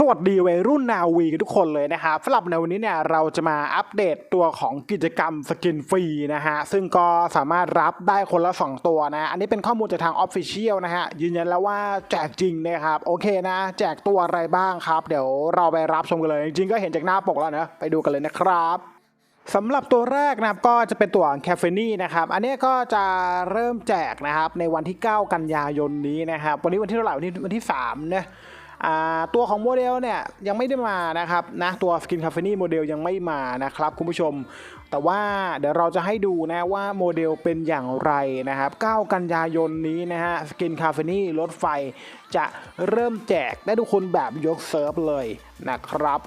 สวัสดีวัยรุ่นนาวีกันทุกคนเลยนะครับสำหรับในวันนี้เนี่ยเราจะมาอัปเดตตัวของกิจกรรมสกินฟรีนะฮะซึ่งก็สามารถรับได้คนละ 2 ตัวนะอันนี้เป็นข้อมูลจากทาง Official นะฮะยืนยันแล้วว่าแจกจริงนะครับโอเคนะ แจกตัวอะไรบ้างครับ เดี๋ยวเราไปรับชมกันเลย จริงๆก็เห็นจากหน้าปกแล้วนะไปดูกันเลยนะครับสำหรับตัวแรกนะครับก็จะเป็นตัวแคฟเฟนี่นะครับอันนี้ก็จะเริ่มแจกนะครับในวันที่ 9 กันยายนนี้นะครับวันนี้วันที่เท่าไหร่วันที่วันที่3นะอ่า ตัวของโมเดลเนี่ยยังไม่ได้มานะครับนะตัวสกินคาเฟนี่โมเดลยังไม่มานะครับคุณผู้ชม แต่ว่าเดี๋ยวเราจะให้ดูนะว่าโมเดลเป็นอย่างไรนะครับ 9 กันยายนนี้นะฮะสกินคาเฟนี่รถไฟจะเริ่มแจกได้ทุกคนแบบยกเซิร์ฟเลยนะครับ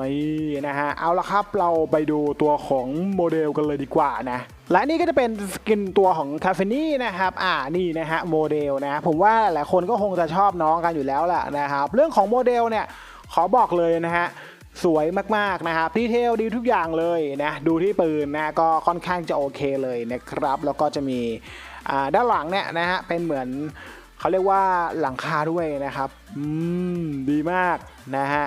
นี่นะฮะ เอาละครับเราไปดูตัวของโมเดลกันเลยดีกว่านะ และนี่ก็จะเป็นสกินตัวของคาเฟนี่นะครับ อ่า นี่นะฮะโมเดลนะ ผมว่าหลายคนก็คงจะชอบน้องกันอยู่แล้วแหละนะครับ เรื่องของโมเดลเนี่ย ขอบอกเลยนะฮะสวยมากๆนะครับดีเทลดีทุกอย่างเลยนะ ดูที่ปืนนะก็ค่อนข้างจะโอเคเลยนะครับ แล้วก็จะมีอ่าด้านหลังเนี่ยนะฮะเป็นเหมือนเขาเรียกว่าหลังคาด้วยนะครับ อืม ดีมากนะฮะ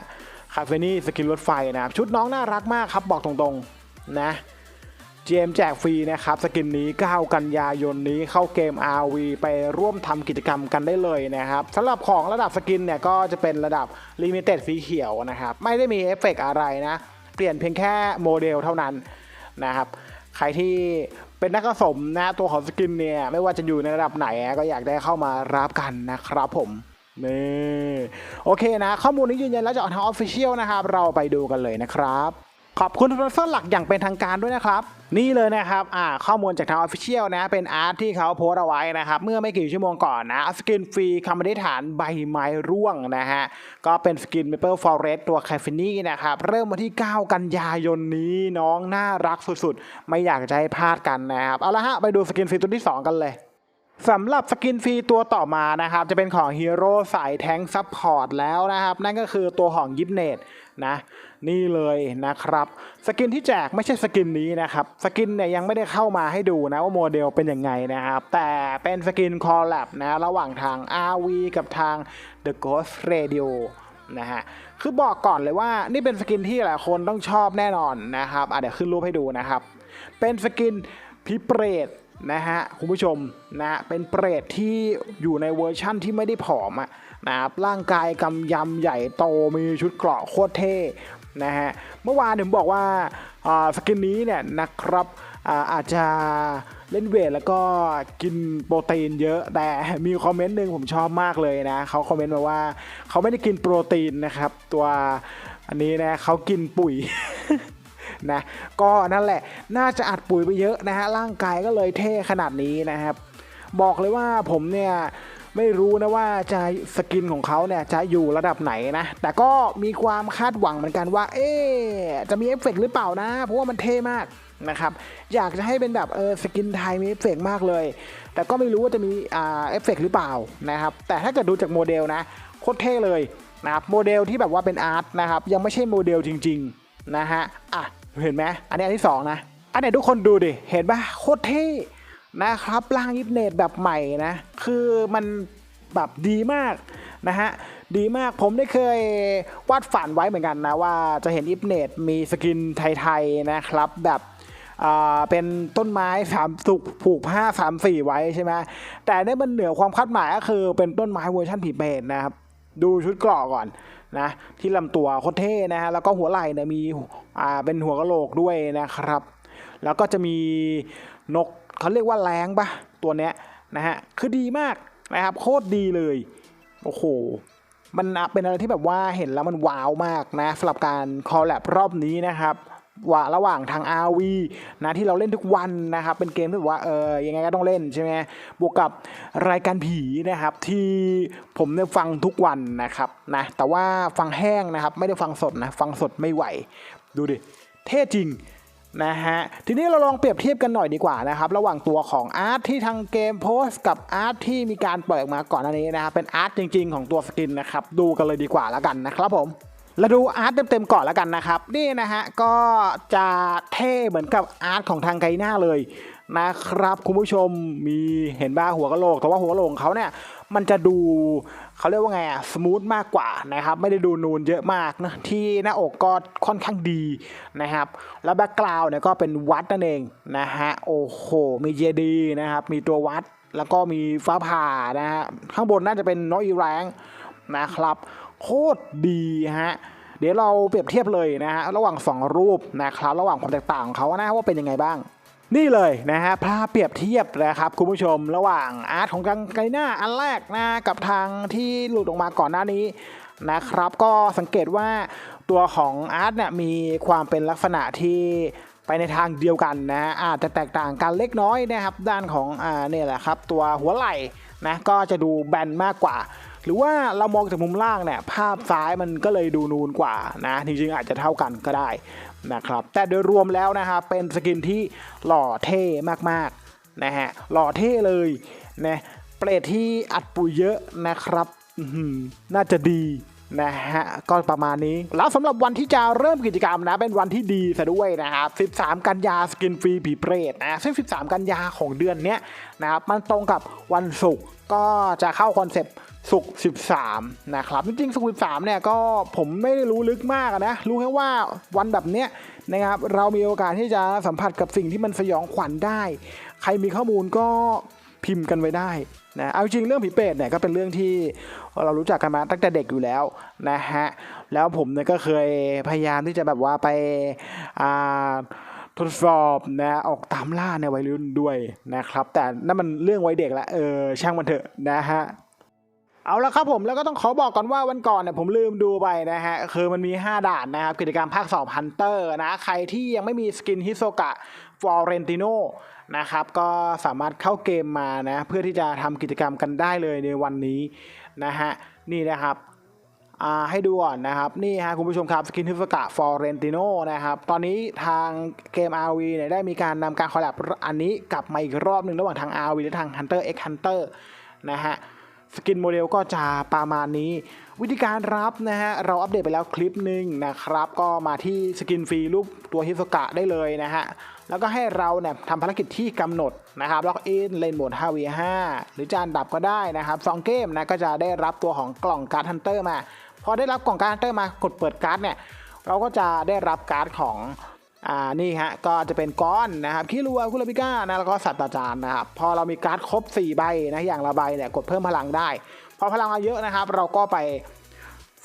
คาเฟนี่สกินรถไฟนะครับ ชุดน้องน่ารักมากครับ บอกตรงๆนะ GM แจกฟรีนะครับ สกินนี้ 9 กันยายนนี้เข้าเกม RV ไปร่วมทำกิจกรรมกันได้เลยนะครับสำหรับของระดับสกินเนี่ย ก็จะเป็นระดับ Limited สีเขียวนะครับ ไม่ได้มีเอฟเฟกต์อะไรนะ เปลี่ยนเพียงแค่โมเดลเท่านั้นนะครับ ใครที่เป็นนักผสมนะตัวของสกินเนี่ย ไม่ว่าจะอยู่ในระดับไหนก็อยากได้เข้ามารับกันนะครับผม นี่โอเคนะ ข้อมูลนี้ยืนยันแล้วจากทางออฟฟิเชียลนะครับ เราไปดูกันเลยนะครับ ขอบคุณสปอนเซอร์หลักอย่างเป็นทางการด้วยนะครับ นี่เลยนะครับอ่าข้อมูลจากทางออฟฟิเชียลนะ เป็นอาร์ตที่เขาโพสเอาไว้นะครับ เมื่อไม่กี่ชั่วโมงก่อนนะสกินฟรีคำอธิฐานใบไม้ร่วงนะฮะ ก็เป็นสกิน Maple Forest ตัวแคาเฟนี่นะครับ เริ่มวันที่ 9 กันยายนนี้น้องน่ารักสุดๆ ไม่อยากจะให้พลาดกันนะครับ เอาละฮะ ไปดูสกินฟรีตัวที่ 2 กันเลย สำหรับสกินฟรีตัวต่อมานะครับ จะเป็นของฮีโร่สายแทงซับพอร์ตแล้วนะครับ นั่นก็คือตัวของยิปเนตนะนี่เลยนะครับ สกินที่แจกไม่ใช่สกินนี้นะครับ สกินเนี่ยยังไม่ได้เข้ามาให้ดูนะว่าโมเดลเป็นยังไงนะครับ แต่เป็นสกินคอลแลบนะระหว่างทาง RV กับทาง The Ghost Radio นะฮะคือบอกก่อนเลยว่านี่เป็นสกินที่หลายคนต้องชอบแน่นอนนะครับอะเดี๋ยวขึ้นรูปให้ดูนะครับ เป็นสกินพิเปรต นะฮะคุณผู้ชมนะเป็นเปรตที่อยู่ในเวอร์ชั่นที่ไม่ได้ผอมอะนะครับร่างกายกำยำใหญ่โตมีชุดเกราะโคตรเท่นะฮะเมื่อวานผมบอกว่าสกินนี้เนี่ยนะครับอาจจะเล่นเวทแล้วก็กินโปรตีนเยอะแต่มีคอมเมนต์หนึ่งผมชอบมากเลยนะเขาคอมเมนต์มาว่าเขาไม่ได้กินโปรตีนนะครับ ตัวอันนี้นะเขากินปุ๋ย นะก็นั่นแหละน่าจะอัดปุ๋ยไปเยอะนะฮะร่างกายก็เลยเท่ขนาดนี้นะครับ บอกเลยว่าผมเนี่ยไม่รู้นะว่าจะสกินของเขาเนี่ยจะอยู่ระดับไหนนะ แต่ก็มีความคาดหวังเหมือนกันว่า เอ๊จะมีเอฟเฟกต์หรือเปล่านะ เพราะว่ามันเท่มากนะครับ อยากจะให้เป็นแบบเออสกินไทยมีเอฟเฟกต์มากเลย แต่ก็ไม่รู้ว่าจะมีอ่าเอฟเฟกต์หรือเปล่านะครับ แต่ถ้าเกิดดูจากโมเดลนะโคตรเท่เลยนะครับโมเดลที่แบบว่าเป็นอาร์ตนะครับ ยังไม่ใช่โมเดลจริง ๆ นะฮะอะ เห็นไหมอันนี้อันที่สองนะ อันไหนทุกคนดูดิ เห็นปะโคตรเท่นะครับร่างอิฟเนตแบบใหม่นะ คือมันแบบดีมากนะฮะดีมากผมได้เคยวาดฝันไว้เหมือนกันนะ ว่าจะเห็นอิฟเนตมีสกินไทยๆนะครับแบบอ่าเป็นต้นไม้สามสุกผูกผ้าสามสี่ไว้ใช่ไหมแต่เนี่ยมันเหนือความคาดหมายก็คือเป็นต้นไม้เวอร์ชันผีเปรตนะครับ ดูชุดเกราะก่อน นะที่ลำตัวโคตรเท่นะฮะแล้วก็หัวไหล่เนี่ยมีอ่าเป็นหัวกะโหลกด้วยนะครับ แล้วก็จะมีนกเขาเรียกว่าแรงปะตัวเนี้ยนะฮะคือดีมากนะครับโคตรดีเลยโอ้โหมันเป็นอะไรที่แบบว่าเห็นแล้วมันว้าวมากนะสำหรับการคอลแลบรอบนี้นะครับ ว่าระหว่างทาง RV นะที่เราเล่นทุกวันนะครับ เป็นเกมที่แบบว่าเออยังไงก็ต้องเล่นใช่ไหมบวกกับรายการผีนะครับ ที่ผมเนี่ยฟังทุกวันนะครับนะแต่ว่าฟังแห้งนะครับ ไม่ได้ฟังสดนะฟังสดไม่ไหว ดูดิ เท่จริงนะฮะทีนี้เราลองเปรียบเทียบกันหน่อยดีกว่านะครับ ระหว่างตัวของอาร์ตที่ทางเกมโพสกับอาร์ตที่มีการเปิดมาก่อนอันนี้นะครับเป็นอาร์ตจริง ๆ ของตัวสกินนะครับ ดูกันเลยดีกว่าแล้วกันนะครับผม แล้วดูอาร์ตเต็มๆก่อนแล้วกันนะครับ นี่นะฮะ ก็จะเท่เหมือนกับอาร์ตของทางไกหน้าเลยนะครับ คุณผู้ชมมีเห็นบ้าหัวกะโหลก แต่ว่าหัวกะโหลกของเขาเนี่ยมันจะดูเขาเรียกว่าไงอะสมูทมากกว่านะครับ ไม่ได้ดูนูนเยอะมากนะที่หน้าอกก็ค่อนข้างดีนะครับ แล้วแบ็กกราวน์เนี่ยก็เป็นวัดนั่นเองนะฮะโอ้โหมีเจดีนะครับ มีตัววัดแล้วก็มีฟ้าผ่านะฮะข้างบนน่าจะเป็นน้อยอีแรงนะครับ โคตรดีฮะเดี๋ยวเราเปรียบเทียบเลยนะฮะระหว่างสองรูปนะครับระหว่างความแตกต่างของเขานะว่าเป็นยังไงบ้าง นี่เลยนะฮะภาพเปรียบเทียบนะครับคุณผู้ชมระหว่างอาร์ตของกังไกหน่าอันแรกนะกับทางที่หลุดออกมาก่อนหน้านี้นะครับก็สังเกตว่าตัวของอาร์ตเนี่ยมีความเป็นลักษณะที่ไปในทางเดียวกันนะฮะอาจจะแตกต่างกันเล็กน้อยนะครับด้านของอ่าเนี่ยแหละครับตัวหัวไหล่นะก็จะดูแบนมากกว่า รือว่าเรามองจากมุมล่างเนี่ยภาพซ้ายมันก็เลยดูนูนกว่านะจริงๆอาจจะเท่ากันก็ได้นะครับแต่โดยรวมแล้วนะครับเป็นสกินที่หล่อเท่มากๆนะฮะหล่อเท่เลยนะเปรตที่อัดปุ๋ยเยอะนะครับน่าจะดีนะฮะก็ประมาณนี้ แล้วสำหรับวันที่จะเริ่มกิจกรรมนะ เป็นวันที่ดีซะด้วยนะครับ 13 กันยาสกินฟรีผีเปรตนะซึ่ง 13 กันยาของเดือนเนี้ยนะครับมันตรงกับวันศุกร์ก็จะเข้าคอนเซปต์ สุก13 นะครับ จริงๆ สุก13 เนี่ยก็ผมไม่ได้รู้ลึกมากนะ รู้แค่ว่าวันแบบเนี้ยนะครับเรามีโอกาสที่จะสัมผัสกับสิ่งที่มันสยองขวัญได้ ใครมีข้อมูลก็พิมพ์กันไว้ได้นะเอาจริงเรื่องผีเปรตเนี่ยก็เป็นเรื่องที่เรารู้จักกันมาตั้งแต่เด็กอยู่แล้วนะฮะแล้วผมเนี่ยก็เคยพยายามที่จะแบบว่าไปอ่าทดสอบนะออกตามล่าในวัยรุ่นด้วยนะครับ แต่นั่นมันเรื่องวัยเด็กละเออช่างมันเถอะนะฮะ เอาละครับผมแล้วก็ต้องขอบอกก่อนว่าวันก่อนเนี่ยผมลืมดูไปนะฮะคือมันมี 5 ด่านนะครับกิจกรรมภาค2ฮันเตอร์นะใครที่ยังไม่มีสกินฮิโซกะฟอร์เรนติโนนะครับก็สามารถเข้าเกมมานะเพื่อที่จะทำกิจกรรมกันได้เลยในวันนี้นะฮะนี่นะครับอ่าให้ดูก่อนนะครับนี่ฮะคุณผู้ชมครับสกินฮิสกะฟอร์เรนติโนนะครับตอนนี้ทางเกม RV เนี่ยได้มีการนำการคอลแลบอันนี้กลับมาอีกรอบหนึ่งระหว่างทาง RV และทาง Hunter x Hunter นะฮะ สกินโมเดลก็จะประมาณนี้ วิธีการรับนะฮะเราอัปเดตไปแล้วคลิปหนึ่งนะครับ ก็มาที่สกินฟรีรูปตัวฮิสกะได้เลยนะฮะแล้วก็ให้เราเนี่ยทำภารกิจที่กำหนดนะครับล็อกอินเล่นโหมด 5v5 หรือจานดับก็ได้นะครับสองเกมนะก็จะได้รับตัวของกล่องการ์ดฮันเตอร์มา พอได้รับกล่องการ์ดฮันเตอร์มากดเปิดการ์ดเนี่ยเราก็จะได้รับการ์ดของ อ่านี่ฮะก็จะเป็นก้อนนะครับคิรัวคุลาบิก้านะแล้วก็สัตว์อาจารย์นะครับพอเรามีการ์ดครบ 4 ใบนะอย่างละใบเนี่ยกดเพิ่มพลังได้ พอพลังเราเยอะนะครับ เราก็ไป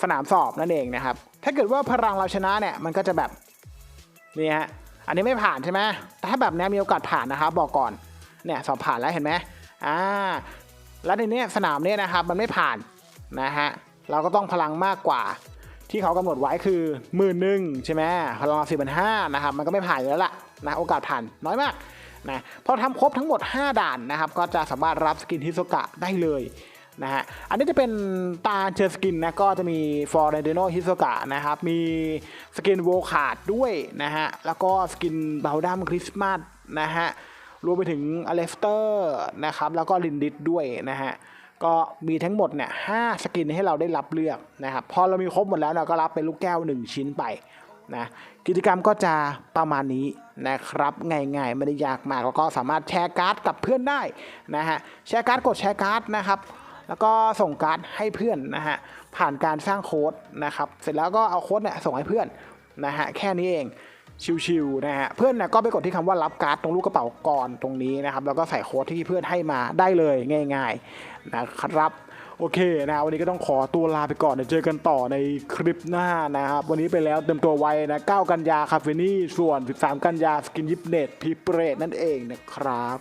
สนามสอบนั่นเองนะครับ ถ้าเกิดว่าพลังเราชนะเนี่ยมันก็จะแบบนี่ฮะอันนี้ไม่ผ่านใช่ไหมแต่ถ้าแบบนี้มีโอกาสผ่านนะครับบอกก่อนเนี่ยสอบผ่านแล้วเห็นไหมอ่าแล้วในเนี้ยสนามเนี้ยนะครับมันไม่ผ่านนะฮะเราก็ต้องพลังมากกว่า ที่เขากำหนดไว้คือหมื่นหนึ่งใช่ไหมพลังสี่พันห้านะครับมันก็ไม่ผ่านอยู่แล้วล่ะนะโอกาสผ่านน้อยมากนะพอทำครบทั้งหมด 5 ด่านนะครับก็จะสามารถรับสกินฮิโซกะได้เลยนะฮะอันนี้จะเป็นตาเชอร์สกินนะก็จะมีฟอร์เรนเดโนฮิโซกะนะครับมีสกินโวคาดด้วยนะฮะแล้วก็สกินเบลดัมคริสต์มาสนะฮะรวมไปถึงอเลสเตอร์นะครับแล้วก็ลินดิสด้วยนะฮะ ก็มีทั้งหมดเนี่ยห้าสกินให้เราได้รับเลือกนะครับพอเรามีครบหมดแล้วเราก็รับเป็นลูกแก้ว 1 ชิ้นไปนะกิจกรรมก็จะประมาณนี้นะครับง่ายๆไม่ได้ยากมากแล้วก็สามารถแชร์การ์ดกับเพื่อนได้นะฮะแชร์การ์ดกดแชร์การ์ดนะครับแล้วก็ส่งการ์ดให้เพื่อนนะฮะผ่านการสร้างโค้ดนะครับเสร็จแล้วก็เอาโค้ดเนี่ยส่งให้เพื่อนนะฮะแค่นี้เอง ชิวๆนะฮะเพื่อนเนี่ยก็ไปกดที่คำว่ารับการ์ดตรงลูกกระเป๋าก่อนตรงนี้นะครับ แล้วก็ใส่โค้ดที่เพื่อนให้มาได้เลยง่าย ๆ นะครับโอเคนะวันนี้ก็ต้องขอตัวลาไปก่อนเดี๋ยวเจอกันต่อในคลิปหน้านะครับ วันนี้ไปแล้วเต็มตัวไว้นะ 9 กันยาคาเฟนี่ส่วน 13 กันยาสกินยิปเน็ตพีเปรตนั่นเองนะครับ